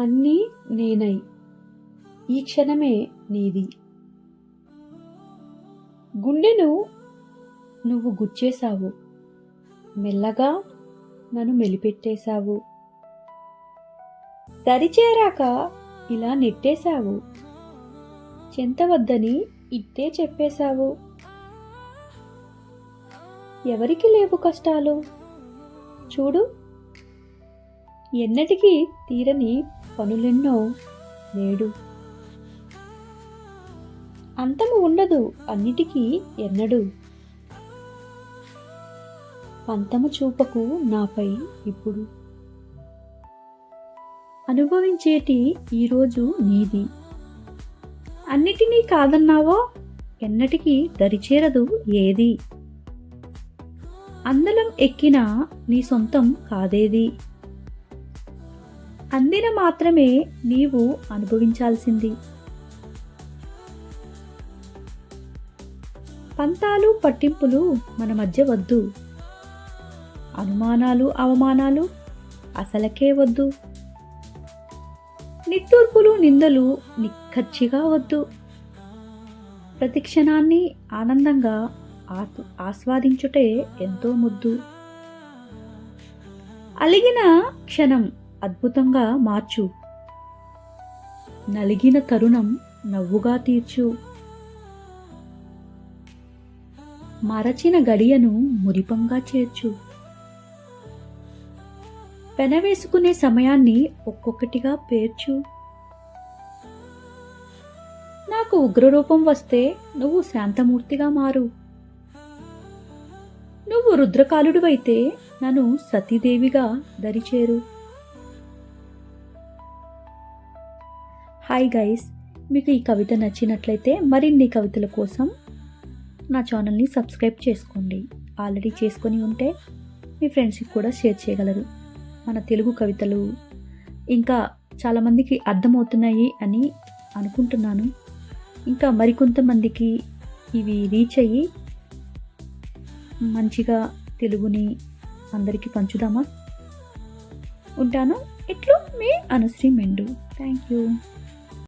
అన్నీ నేనై ఈ క్షణమే నీది. గుండెను నువ్వు గుచ్చేశావు. మెల్లగా నన్ను మెలిపెట్టేశావు. దరిచేరాక ఇలా నెట్టేశావు. చెంతవద్దని ఇట్టే చెప్పేశావు. ఎవరికి లేవు కష్టాలు? చూడు ఎన్నటికీ తీరని పనులెన్నో నేడు అంతము ఉండదు అన్నిటికీ ఎన్నడు. పంతము చూపకు నాపై ఇప్పుడు. అనుభవించేటి ఈరోజు నీది. అన్నిటినీ కాదన్నావో ఎన్నటికీ దరిచేరదు ఏది. అందలం ఎక్కినా నీ సొంతం కాదేది. అందిన మాత్రమే నీవు అనుభవించాల్సింది. పంతాలు పట్టింపులు మన మధ్య వద్దు. అనుమానాలు అవమానాలు అసలకే వద్దు. నిట్టూర్పులు నిందలు నిక్కచ్చిగా వద్దు. ప్రతి క్షణాన్ని ఆనందంగా ఆస్వాదించుటే ఎంతో ముద్దు. అలిగిన క్షణం అద్భుతంగా మార్చు. నలిగిన తరుణం నవ్వుగా తీర్చు. మరచిన గడియను మురిపంగా చేర్చు. పెనవేసుకునే సమయాన్ని ఒక్కొక్కటిగా పేర్చు. నాకు ఉగ్రరూపం వస్తే నువ్వు శాంతమూర్తిగా మారు. నువ్వు రుద్రకాలుడివైతే నన్ను సతీదేవిగా దరిచేరు. హాయ్ గైస్ మీకు ఈ కవిత నచ్చినట్లయితే మరిన్ని కవితల కోసం నా ఛానల్ని సబ్స్క్రైబ్ చేసుకోండి. ఆల్రెడీ చేసుకొని ఉంటే మీ ఫ్రెండ్స్కి కూడా షేర్ చేయగలరు. మన తెలుగు కవితలు ఇంకా చాలామందికి అర్థమవుతున్నాయి అని అనుకుంటున్నాను. ఇంకా మరికొంతమందికి ఇవి రీచ్ అయ్యి మంచిగా తెలుగుని అందరికీ పంచుదామా? ఉంటాను. ఇట్లు మీ అనుశ్రీ మెండు. Thank you